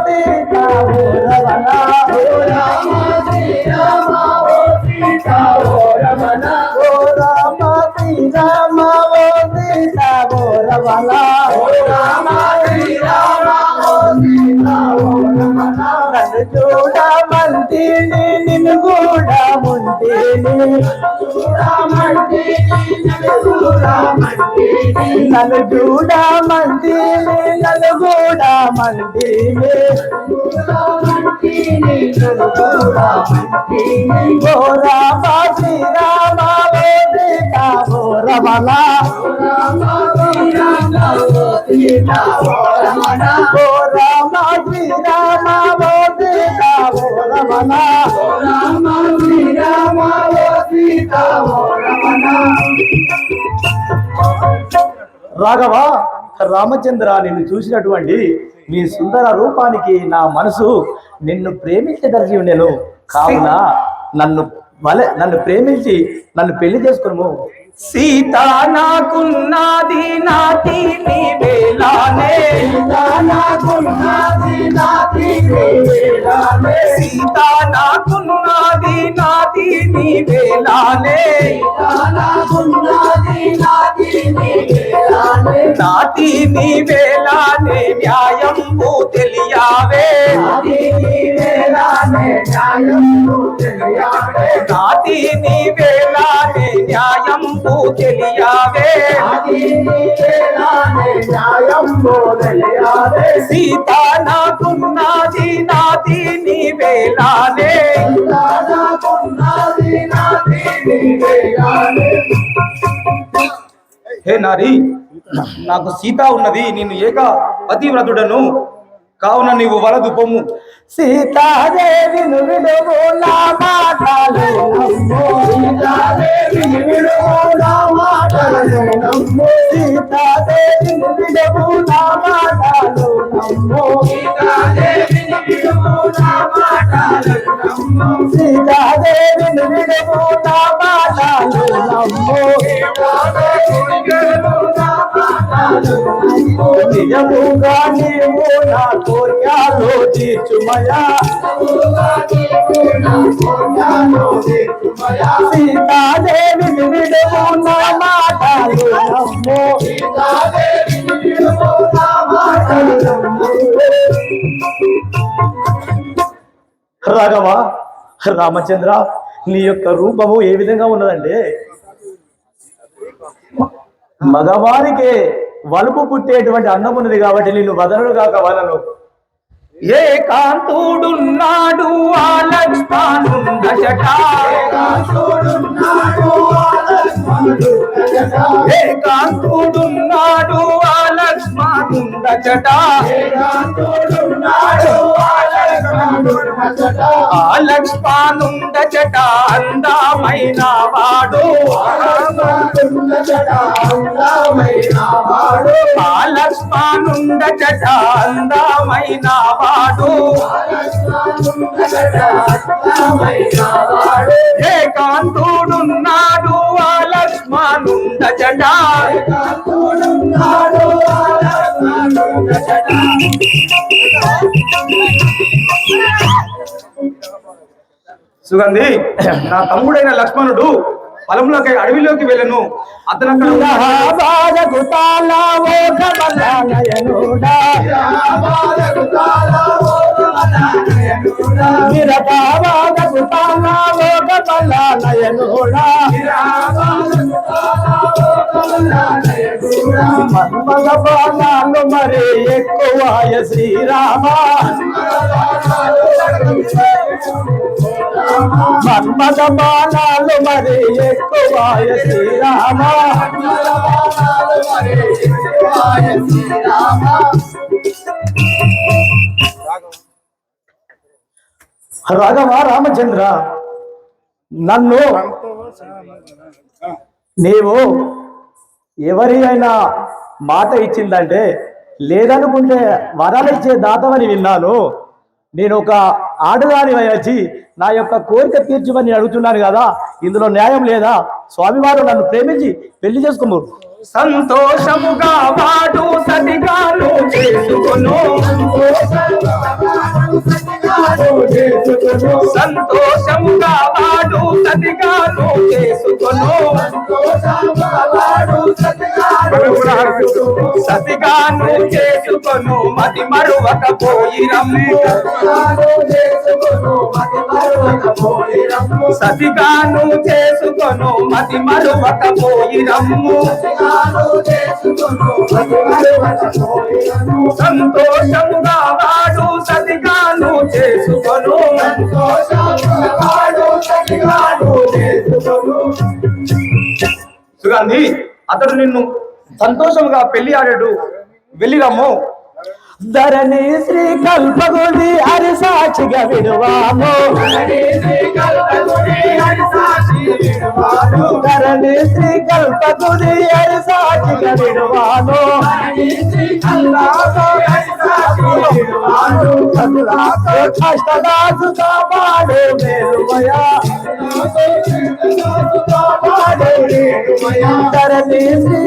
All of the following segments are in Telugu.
సీత ఓ రమణ ఓ రామ శ్రీరామ ఓ సీత ఓ రమణ ఓ నిన్ను కూడా ముంటిని నన్ను మంది నన్ను కూడా మంటిని ఓ రామ శ్రీరామ ఓ సీత ఓ రామ రాఘవ రామచంద్ర నిన్ను చూసినటువంటి నీ సుందర రూపానికి నా మనసు నిన్ను ప్రేమించదలిచి ఉండేను. కావున నన్ను వలె నన్ను ప్రేమించి నన్ను పెళ్ళి చేసుకును సీత నాకున్నది నాటి నీ వేలానే సీత నాకున్నది నాటి నీ వేలానే నాటి నీ వేలానే న్యాయం తెలియావే. నాటి న్యాయం తెలియావే సీత నాకున్నది నాది హే నారి నాకు సీత ఉన్నది నేను ఏక పతివ్రతుడను కావున నీవు వలదు పొమ్ము సీతాదేవి సీతాదేవి నిజముగా నీవు నా కోర్యాలు తీర్చుమయా సీతాదేవి విడువు నా మాటలు నమ్ము రాఘవ రామచంద్ర నీ యొక్క రూపము ఏ విధంగా ఉన్నదండి మగవారికే వలుపు పుట్టేటువంటి అన్నం ఉన్నది కాబట్టి నిన్ను వదలడు కావాలను ఏ కాంతుడున్నాడు ఏ కాంతుడున్నాడు ఆ లక్ష్మణుండచట ఆ లక్ష్మణుండచట అందమైన వాడు ఆ లక్ష్మణుండచట అందమైన వాడు ఏ కాంతుడున్నాడు ఆ లక్ష్మణుండచట సుగంధి నా తమ్ముడైన లక్ష్మణుడు పొలంలోకి అడవిలోకి వెళ్ళను. అతను అక్కడ బాధకు తాళావో మన్మల బాణాలు మరి ఎక్కువాయ శ్రీరామ. మన్మద బాణాలు మరి ఎక్కువ శ్రీరామ. రాఘవ రామచంద్ర నన్ను నీవు ఎవరి అయినా మాట ఇచ్చిందంటే లేదనుకుంటే వరాలు ఇచ్చే దాతవని విన్నాను. నేను ఒక ఆడదాని వచ్చి నా యొక్క కోరిక తీర్చమని అడుగుతున్నాను కదా ఇందులో న్యాయం లేదా? స్వామివారు నన్ను ప్రేమించి పెళ్ళి చేసుకోము సంతోషముగా వాడు సతిగాను చేసుకును. చేసుకొను సంతోషముగా వాడు సతిగాను చేసుకొను. సతిగాను చేసుకొను మతి మరువక పోయి రమ్ము సతిగాను చేసుకొను మతి మరువక పోయి రమ్ము సతిగాను చేసుకొను మతి మరువక పోయి రమ్ము సతిగాను చేసుకొను మతి మరువక పోయి రమ్ము సంతోషముగా వాడు సతిగాను చేసుకొను. సంతోషముగా వాడు సతిగాను చేసుకొను. సుగంధి అతడు నిన్ను సంతోషముగా పెళ్ళి ఆడాడు. వెళ్ళిరమ్ము. ధరణి శ్రీ కల్పగుడి హరి సాక్షిగా విడువాము. ధరణి శ్రీ కల్పగుడి హరి సాక్షిగా కష్టదాసు మేలుమయా ధరణి శ్రీ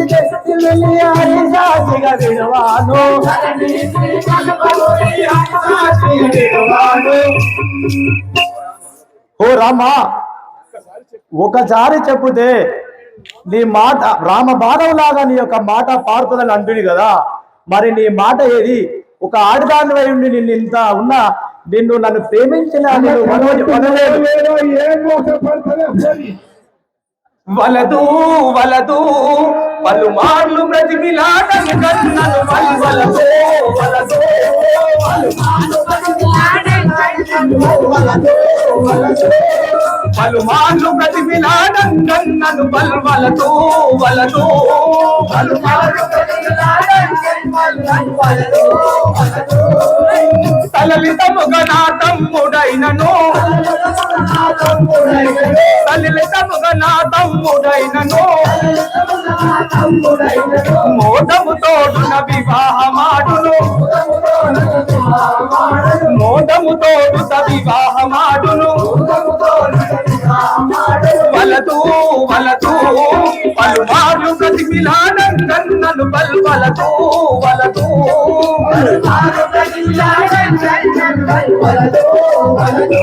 వెళ్ళి సాక్షిగా ఓ రామా ఒకసారి చెప్పుతే నీ మాట రామ బాణవులాగా నీ యొక్క మాట పారుతుందని అంటుంది కదా. మరి నీ మాట ఏది? ఒక ఆడదాని వై ఉండి నిన్ను ఇంత ఉన్నా నిన్ను నన్ను ప్రేమించిన నేను మనోజ్ మనలేదు వలదు వలదు పలుమార్లు బ్రతిమిలాడను కన్నను వలదు వలదు పలుమార్లు బ్రతిమిలాడను కన్నను వలదు వలదు పలుమార్లు తలలితముగా నా తమ్ముడైనను తలలితముగా నా తమ్ముడైనను వివాహమాడును. తోడున వివాహమాడును మోదము తోడుత వివాహమాడును వలదు వలదు పలుమార్లు ప్రతిమిలానందన్నను బల్ వలదు వలదు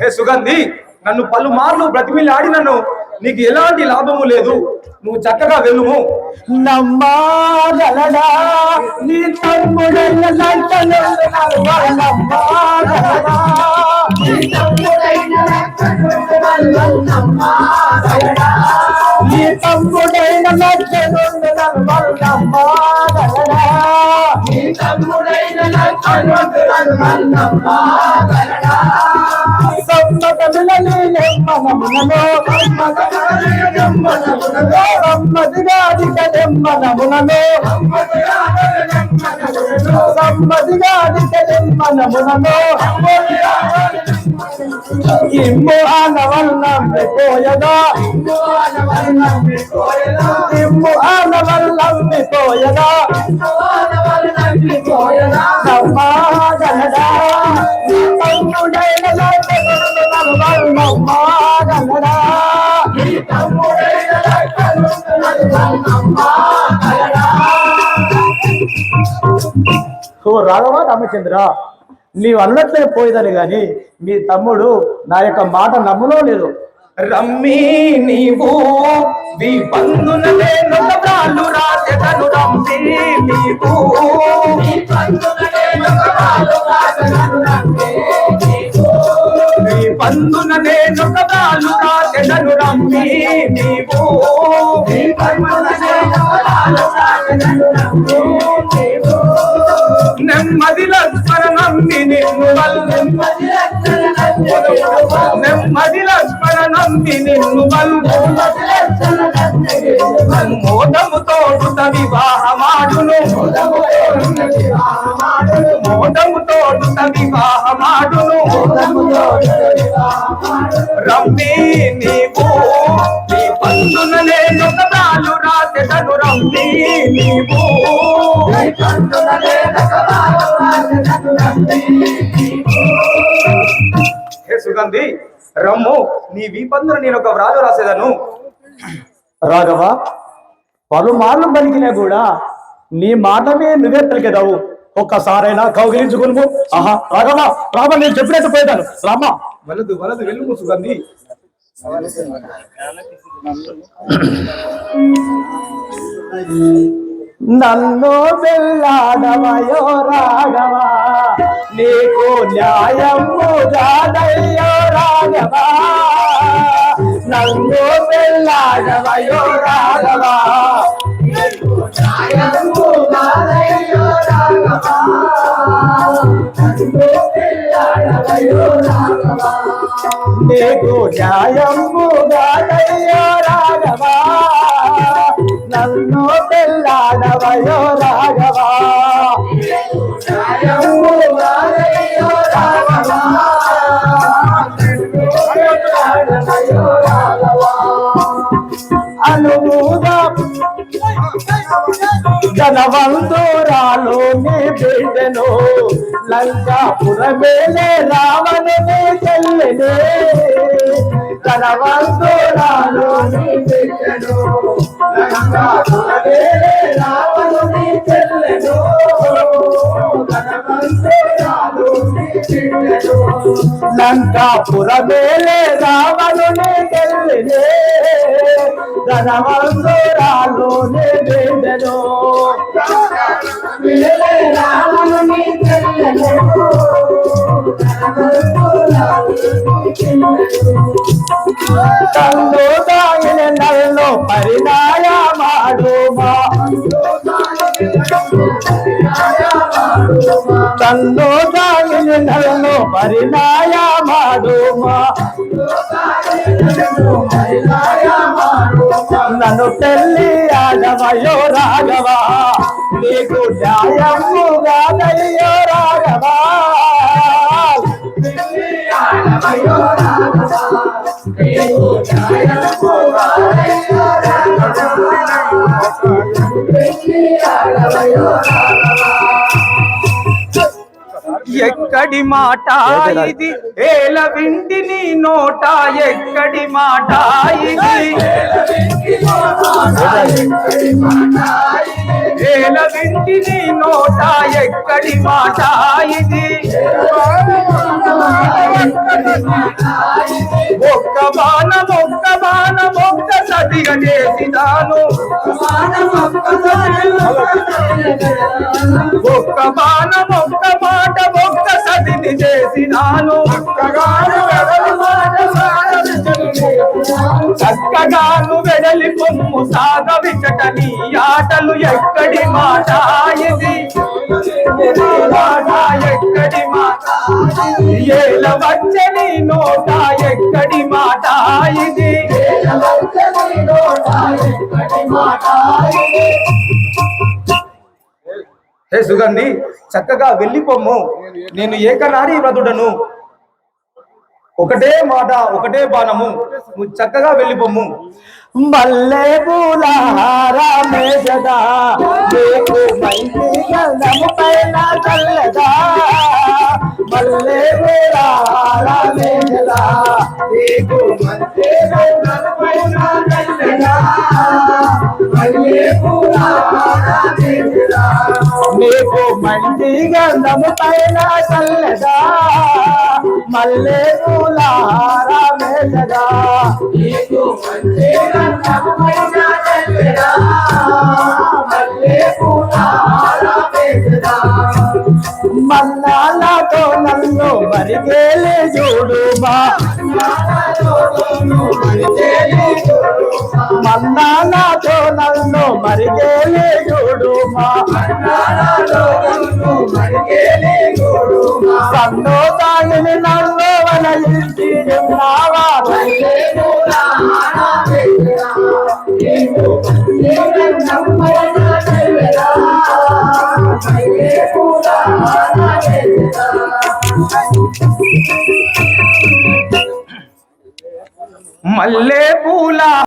హే సుగంధి నన్ను పలుమార్లు బ్రతిమిలాడినను. నీకు ఎలాంటి లాభము లేదు. నువ్వు చక్కగా వెళ్ళుము. నమ్మాగలడా? నీ తమ్ముడైన లంటను నమ్మాగలడా? నీ తమ్ముడైన తమ్ముడైన నమ్మాగలడా సమ్మతములని నెమ్మనమునలో సమ్మదిగాదిక నెమ్మనమునలో సమ్మదిగాదిక నెమ్మనమునలో పోయదా ఇమ్ము ఆనవల్లంబి పోయదా నమ్మాగలడా తమ్ముడైన నమ్మాగలడా ఓ రాఘవ రామచంద్ర నీవు అన్నట్లే పోయేదని కానీ మీ తమ్ముడు నా యొక్క మాట నమ్ములో లేదు. రమ్మి నీవు వి బంధున నేనొక ప్రాలు రాజెదను రమ్మి నీవు. రాజెదను రమ్మి నీవు. లక్ష్మణ నమ్మి నిన్ను వల్ మోదము తోడుత వివాహమాడును మోదము తోడుత వివాహమాడును రమ్మి నీవు నీ పందున నేను రాసెదను. రమ్మి నీవు హే సుగంధి రమ్ము. నీ వీపందున నేను ఒక వ్రాజు రాసేదను. రాఘవ పలుమార్లు పలికినా కూడా నీ మాటమే నువ్వే పలికెదవు. ఒక్కసారైనా కౌగిలించుకును ఆహా రాగమా రామ నేను చెప్పినట్టు పోయితాను రామా. వలదు వలదు వెళ్ళు సుగంధి. నన్ను వెళ్ళాడవయో రాఘవా నీకు న్యాయము కాదయ్యో రాఘవా నన్ను వెళ్ళాడవయో రాఘవా న్యాయము కాదయ్యో రాఘవా. నన్ను పెళ్ళాడవయ్యో రాఘవా. నీకు న్యాయము కాదయ్యో రాఘవా వెళ్ళాడవయో రాఘవా న్యాయము కాదయ్యో రాఘవా. ధనవంతురాలు నీ బిడ్డను లంకాపురమేలే చెల్లెనే నీ ధనవంతురాలు నీ బిడ్డను. లంకాపురమేలే రావణుని వేలే రావణుని చెల్లెను. ధనవంతురాలు నల్లు తల్లు తాగిన నల్లు పరిణాయ మాడుమా. నన్ను పెళ్ళి ఆడవయో రాఘవా. నీకు న్యాయముగా దయ్యో రాఘవా. ఎక్కడి మాట ఇది? ఏల వింటి నీ నోట ఎక్కడి మాట ఇది? ఏల వింటి నీ నోట ఎక్కడి మాట ఇది? ఒక్క బాణం ఒక్క బాణం ఒక్క సతిగా ఒక్క బాణం ఒక్క మాట ఒక్క సతిని చేసినాను. చక్కగాను వెడలి పొమ్ము సాగ నీ ఆటలు ఎక్కడి మాట ఇది? మాట ఎక్కడి మాట ఏల వచ్చని నోట ఎక్కడి మాట ఇది? హే సుగంధి చక్కగా వెళ్ళిపోమ్ము. నేను ఏకనారి వ్రతుడను ఒకటే మాట ఒకటే బాణము. నువ్వు చక్కగా వెళ్ళిపోము మల్లె పూలహారమే జదా నీకు మంచి గంధము పైన చల్లదా. మల్లె పూలహారమే నీకు మంచి నీకు మంచి గంధము పైన చల్లదా మల్లె పూలారా జదా నీకు మంచి పైన మన్నాలతో నన్ను మరిగేలే చూడుమా మన్నాలతో నన్ను మరిగేలే చూడుమా సంతోషాన్ని తాగిని నన్ను వలయించి ఉన్నావా? మల్లె పూల